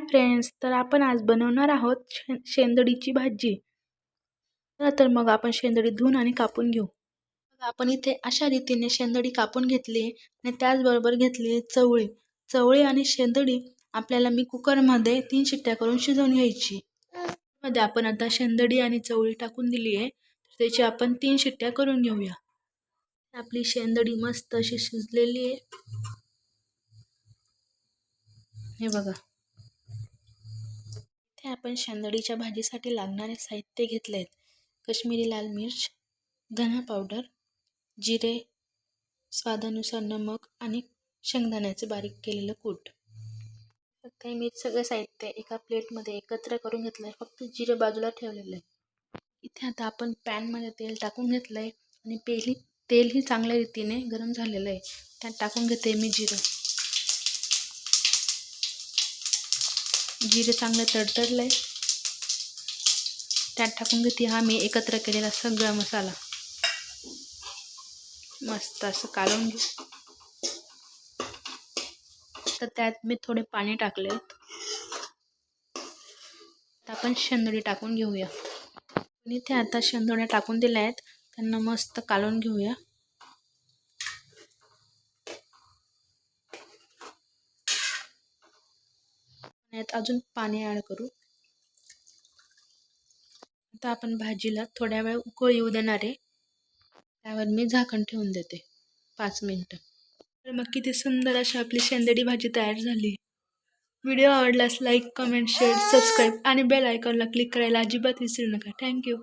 Friends तर आपण आज बनवणार आहोत शे शेंदडीची भाजी. तर मग आपण शेंदडी धुवून आणि कापून घेऊ. मग आपण इथे अशा रीतीने शेंदडी कापून घेतली आणि त्याचबरोबर घेतली चवळी. चवळी आणि शेंदडी आपल्याला मी कुकरमध्ये तीन शिट्ट्या करून शिजवून घ्यायची. मध्ये आपण आता शेंदडी आणि चवळी टाकून दिली आहे. त्याची आपण तीन शिट्ट्या करून घेऊया. आपली शेंदडी मस्त अशी शिजलेली आहे. हे बघा. आपण शेंदडीच्या भाजीसाठी लागणारे साहित्य घेतले आहेत कश्मीरी लाल मिर्च धना पावडर जिरे स्वादानुसार नमक आणि शेंगदाण्याचं बारीक केलेलं कूट. फक्त मी सगळं साहित्य एका प्लेटमध्ये एकत्र करून घेतलं आहे फक्त जिरे बाजूला ठेवलेलं आहे इथे आता आपण पॅनमध्ये तेल टाकून घेतलं आहे आणि पेली तेलही चांगल्या रीतीने गरम झालेलं आहे. त्यात टाकून घेते मी जिरं. जिरे चांगलं तडतडलं आहे त्यात टाकून घेते हा मी एकत्र केलेला सगळा मसाला. मस्त असं कालवून घेऊ तर त्यात मी थोडे पाणी टाकले आपण शेंदडी टाकून घेऊया. आणि इथे आता शेंदोड्या टाकून दिल्या आहेत त्यांना मस्त कालवून घेऊया. यात अजून पाणी ॲड करू. आता आपण भाजीला थोड्या वेळ उकळ येऊ देणार आहे. त्यावर मी झाकण ठेवून देते. पाच मिनटं. तर मग किती सुंदर अशी आपली शेंदडी भाजी तयार झाली. व्हिडिओ आवडल्यास लाईक कमेंट शेअर सबस्क्राईब आणि बेल आयकॉनला क्लिक करायला अजिबात विसरू नका. थँक्यू